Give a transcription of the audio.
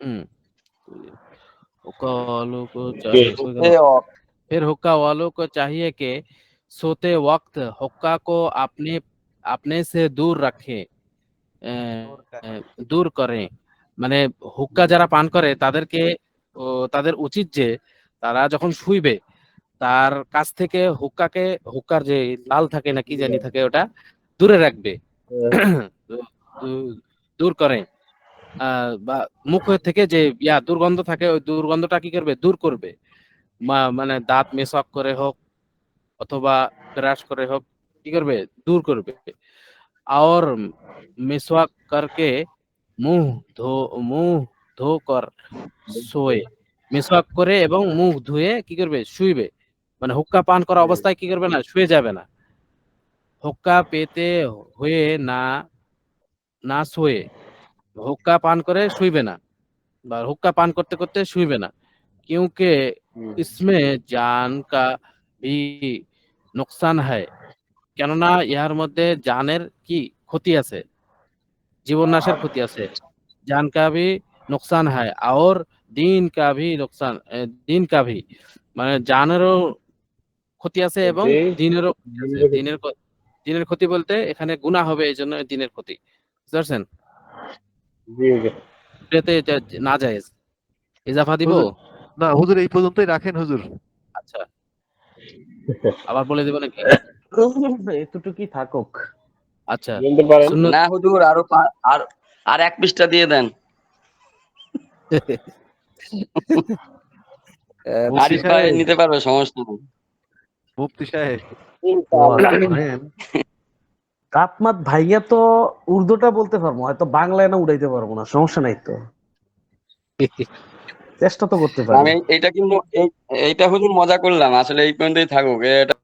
हुँ। हुक्का वालों को जी। चाहिए सोते वक़्त फिर हुक्का वालों को चाहिए कि सोते वक़्त हुक्का को अपने अपने से दूर रखें। अ দূর अ, করেন। দূর করেন। মানে হুক্কা যারা পান করে তাদেরকে ও তাদের উচিত যে তারা যখন শুইবে তার কাছ থেকে হুক্কাকে হুক্কার যে লাল থাকে না কি জানি থাকে ওটা দূরে রাখবে। দু দু দূর করে। আ বা মুখের থেকে যে ইয়া দুর্গন্ধ থাকে ওই দুর্গন্ধটা কি করবে? দূর করবে। মা মানে দাঁত মেসওয়াক করে হোক অথবা ব্রাশ করে হোক কি করবে? দূর করবে। और मिसवाक करके মুহ ধো মুহ ধোকর শোয়ে। মিসওয়াক করে এবং মুখ ধুয়ে কি করবে? শুইবে। মানে হুক্কা পান করা জি। অবস্থায় কি করবে না? শুয়ে যাবে না। হুক্কা পেতে হয়ে না না শোয়ে। হুক্কা পান করে শুইবে না। বা হুক্কা পান করতে, করতে শুইবে না। क्योंकि হুম। इसमें जान का भी नुकसान है। কেননা ইহার মধ্যে জানের কি ক্ষতি আছে। জীবননাশের ক্ষতি আছে। जान का भी नुकसान है और दीन का भी नुकसान এ दीन का भी মানে জানেরও ক্ষতি আছে এবং জি। দিনেরও ক্ষতি আছে। দিনেরও ক্ষতি। দিনের ক দিনের ক্ষতি বলতে এখানে গুনাহ হবে এজন্য দিনের ক্ষতি। বুঝতে পারছেন? এটাতে এটা না জায়েজ। ইজাফা দিব? হুজুর না হুজুর এই পর্যন্তই রাখেন হুজুর। আচ্ছা। আবার বলে দিব নাকি? এতটুকুই থাকুক। আচ্ছা। না হুজুর আরও আর আর ১ পৃষ্ঠা দিয়ে দেন। আরিফ ভাই নিতে পারবে সমস্যা নেই। মুফতি সাহেব। কাতমাত ভাইয়া তো উর্দুটা বলতে পারব, হয়তো বাংলায় না উড়াইতে পারব না, সমস্যা নাই তো চেষ্টা তো করতে পারি আমি এইটা কিন্তু এই, এইটা হুজুর মজা করলাম। আসলে এই পর্যন্তই থাকুক। এটা